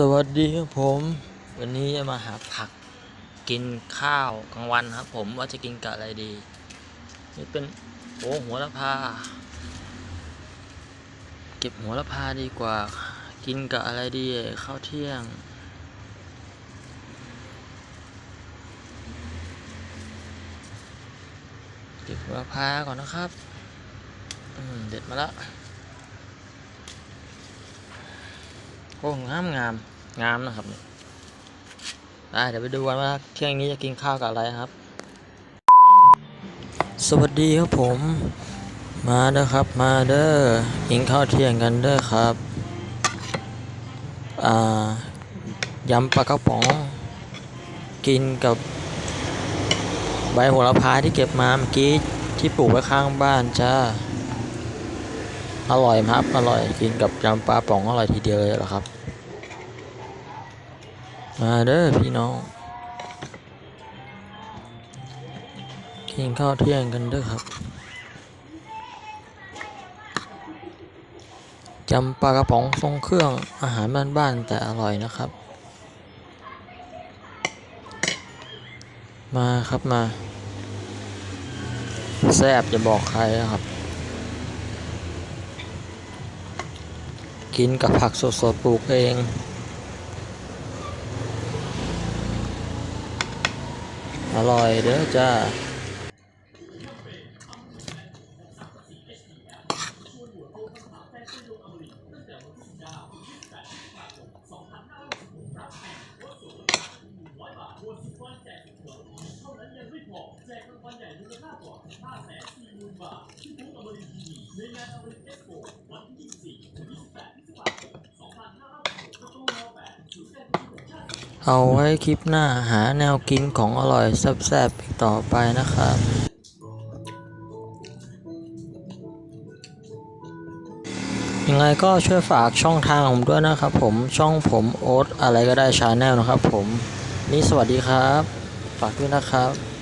สวัสดีครับผม วันนี้จะมาหาผักกินข้าวกลางวันครับ ผมว่าจะกินกับอะไรดี นี่เป็นโอ้หัวละพา เก็บหัวละพาดีกว่า กินกับอะไรดีข้าวเที่ยง เก็บหัวละพาก่อนนะครับอืมเด็ดมาแล้ว โอ้งามงามงามนะครับเนี่ยได้เดี๋ยวไปดูกันว่าเที่ยงนี้จะกินข้าวกับอะไรครับ สวัสดีครับผม มาเด้อครับ มาเด้อกินข้าวเที่ยงกันเด้อครับ อ่ายำปลากระป๋อง กินกับใบโหระพาที่เก็บมาเมื่อกี้ที่ปลูกไว้ข้างบ้านจ้า อร่อยครับ อร่อย กินกับยำปลาป๋องอร่อยทีเดียวเลยเหรอครับ มาเด้อพี่น้อง กินข้าวเที่ยงกันเด้อครับยำปลากระป๋องทรงเครื่องอาหารบ้านๆแต่อร่อยนะครับ มาครับมา แซบจะบอกใครนะครับ กินกับผักสดๆปลูกเอง อร่อยเด้อจ้า เอาไว้คลิปหน้าหาแนวกินของอร่อยแซ่บๆอีกต่อไปนะครับยังไงก็ช่วยฝากช่องทางผมด้วยนะครับผมช่องผมโอ๊ตอะไรก็ได้ชาแนลนะครับผมนี่สวัสดีครับ ฝากด้วยนะครับ